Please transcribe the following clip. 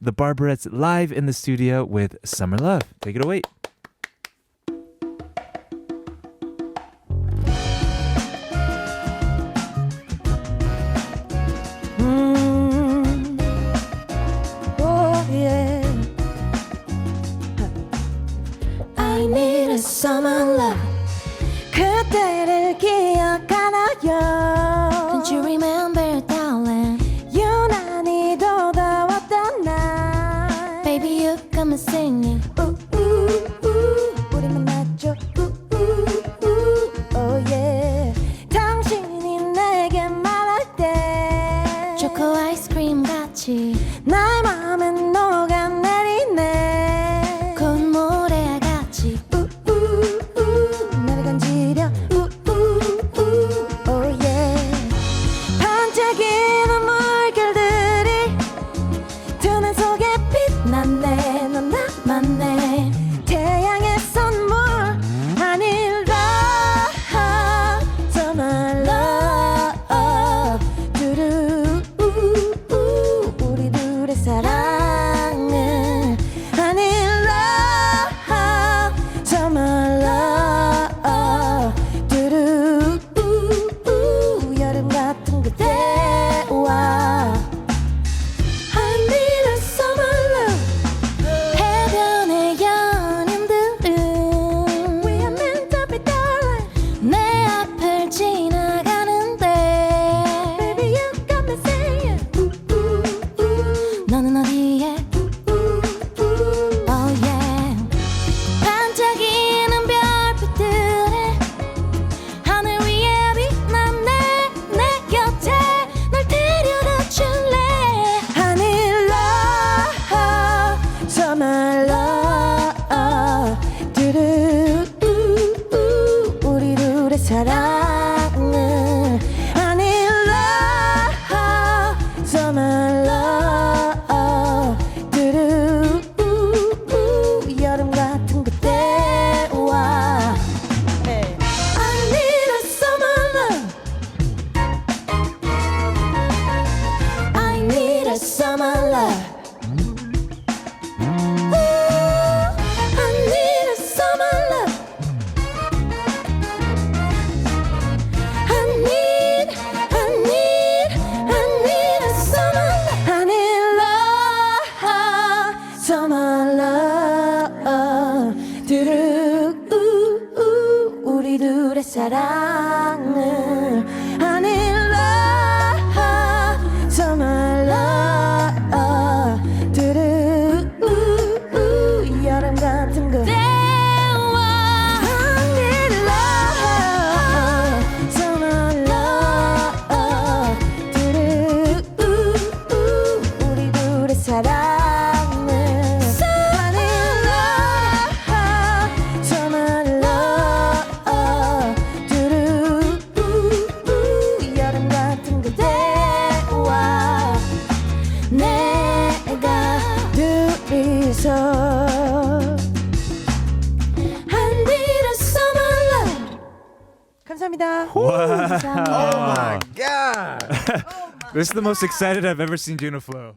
the Barberettes live in the studio with Summer Love. Take it away. Mm. Oh, summer love 그때를 기억하나요 wanna sing it. Ooh, ooh, ooh. 우리만 맞죠. Ooh, ooh, ooh. Oh yeah. 당신이 내게 말할 때 초코 아이스크림 같이 나의 마음은 우르르 우우 우리 둘의 사랑은 I need love so my love 두루 우우 여름 같은 그때와 I need a summer love I need a summer love 사랑을 감사합니다. Oh my god. This is the most excited I've ever seen Juno Flow.